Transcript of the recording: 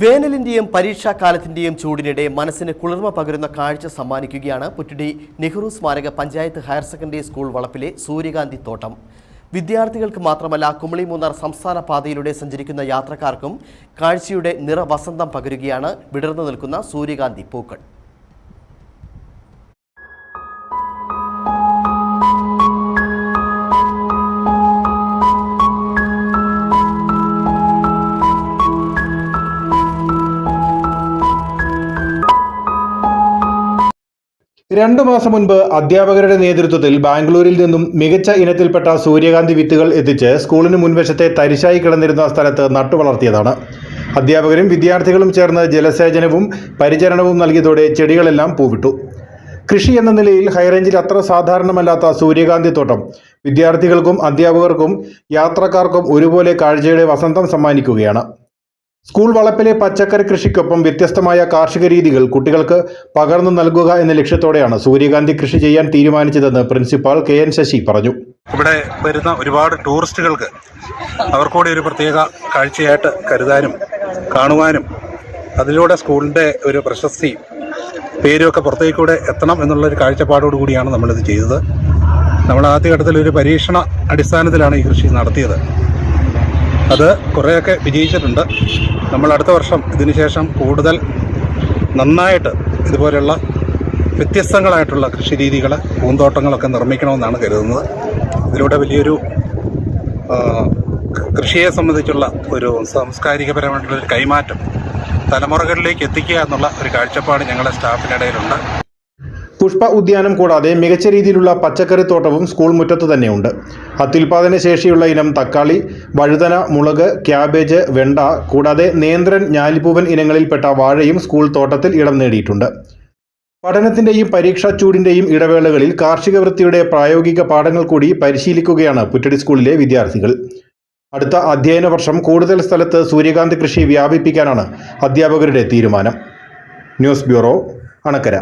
വേനലിന്റെയും പരീക്ഷാകാലത്തിന്റെയും ചൂടിനിടെ മനസ്സിന് കുളിർമ പകരുന്ന കാഴ്ച സമ്മാനിക്കുകയാണ് പുറ്റുടി നെഹ്റു സ്മാരക പഞ്ചായത്ത് ഹയർ സെക്കൻഡറി സ്കൂൾ വളപ്പിലെ സൂര്യകാന്തി തോട്ടം. വിദ്യാർത്ഥികൾക്ക് മാത്രമല്ല കുമളി മൂന്നാർ സംസ്ഥാന പാതയിലൂടെ സഞ്ചരിക്കുന്ന യാത്രക്കാർക്കും കാഴ്ചയുടെ നിറവസന്തം പകരുകയാണ് വിടർന്നു നിൽക്കുന്ന സൂര്യകാന്തി പൂക്കൾ. രണ്ടു മാസം മുൻപ് അധ്യാപകരുടെ നേതൃത്വത്തിൽ ബാംഗ്ലൂരിൽ നിന്നും മികച്ച ഇനത്തിൽപ്പെട്ട സൂര്യകാന്തി വിത്തുകൾ എത്തിച്ച് സ്കൂളിന് മുൻവശത്തെ തരിശായി കിടന്നിരുന്ന സ്ഥലത്ത് നട്ടുവളർത്തിയതാണ്. അധ്യാപകരും വിദ്യാർത്ഥികളും ചേർന്ന് ജലസേചനവും പരിചരണവും നൽകിയതോടെ ചെടികളെല്ലാം പൂവിട്ടു. കൃഷി എന്ന നിലയിൽ ഹൈറേഞ്ചിൽ അത്ര സാധാരണമല്ലാത്ത സൂര്യകാന്തി തോട്ടം വിദ്യാർത്ഥികൾക്കും അധ്യാപകർക്കും യാത്രക്കാർക്കും ഒരുപോലെ കാഴ്ചയുടെ വസന്തം സമ്മാനിക്കുകയാണ്. സ്കൂൾ വളപ്പിലെ പച്ചക്കറി കൃഷിക്കൊപ്പം വ്യത്യസ്തമായ കാർഷിക രീതികൾ കുട്ടികൾക്ക് പകർന്നു നൽകുക എന്ന ലക്ഷ്യത്തോടെയാണ് സൂര്യകാന്തി കൃഷി ചെയ്യാൻ തീരുമാനിച്ചതെന്ന് പ്രിൻസിപ്പാൾ കെ എൻ ശശി പറഞ്ഞു. ഇവിടെ വരുന്ന ഒരുപാട് ടൂറിസ്റ്റുകൾക്ക് അവർക്കൂടി ഒരു പ്രത്യേക കാഴ്ചയായിട്ട് കരുതാനും കാണുവാനും അതിലൂടെ സ്കൂളിന്റെ ഒരു പ്രശസ്തി പേരുമൊക്കെ പുറത്തേക്കൂടെ എത്തണം എന്നുള്ളൊരു കാഴ്ചപ്പാടോടു കൂടിയാണ് നമ്മളിത് ചെയ്തത്. നമ്മൾ ആദ്യഘട്ടത്തിൽ ഒരു പരീക്ഷണ അടിസ്ഥാനത്തിലാണ് ഈ കൃഷി നടത്തിയത്. അത് കുറേയൊക്കെ വിജയിച്ചിട്ടുണ്ട്. നമ്മൾ അടുത്ത വർഷം ഇതിന് ശേഷം കൂടുതൽ നന്നായിട്ട് ഇതുപോലെയുള്ള വ്യത്യസ്തങ്ങളായിട്ടുള്ള കൃഷി രീതികൾ പൂന്തോട്ടങ്ങളൊക്കെ നിർമ്മിക്കണമെന്നാണ് കരുതുന്നത്. ഇതിലൂടെ വലിയൊരു കൃഷിയെ സംബന്ധിച്ചുള്ള ഒരു സാംസ്കാരികപരമായിട്ടുള്ള ഒരു കൈമാറ്റം തലമുറകളിലേക്ക് എത്തിക്കുക എന്നുള്ള ഒരു കാഴ്ചപ്പാട് ഞങ്ങളുടെ സ്റ്റാഫിനിടയിലുണ്ട്. പുഷ്പ ഉദ്യാനം കൂടാതെ മികച്ച രീതിയിലുള്ള പച്ചക്കറി തോട്ടവും സ്കൂൾ മുറ്റത്ത് തന്നെയുണ്ട്. അത്യുൽപാദന ശേഷിയുള്ള ഇനം തക്കാളി വഴുതന മുളക് ക്യാബേജ് വെണ്ട കൂടാതെ നേന്ത്രൻ ഞാലിപ്പൂവൻ ഇനങ്ങളിൽപ്പെട്ട വാഴയും സ്കൂൾ തോട്ടത്തിൽ ഇടം നേടിയിട്ടുണ്ട്. പഠനത്തിന്റെയും പരീക്ഷാ ചൂടിന്റെയും ഇടവേളകളിൽ കാർഷിക വൃത്തിയുടെ പ്രായോഗിക പാഠങ്ങൾ കൂടി പരിശീലിക്കുകയാണ് പുറ്റടി സ്കൂളിലെ വിദ്യാർത്ഥികൾ. അടുത്ത അധ്യയന വർഷം കൂടുതൽ സ്ഥലത്ത് സൂര്യകാന്തി കൃഷി വ്യാപിപ്പിക്കാനാണ് അധ്യാപകരുടെ തീരുമാനം. News bureau Anakkara.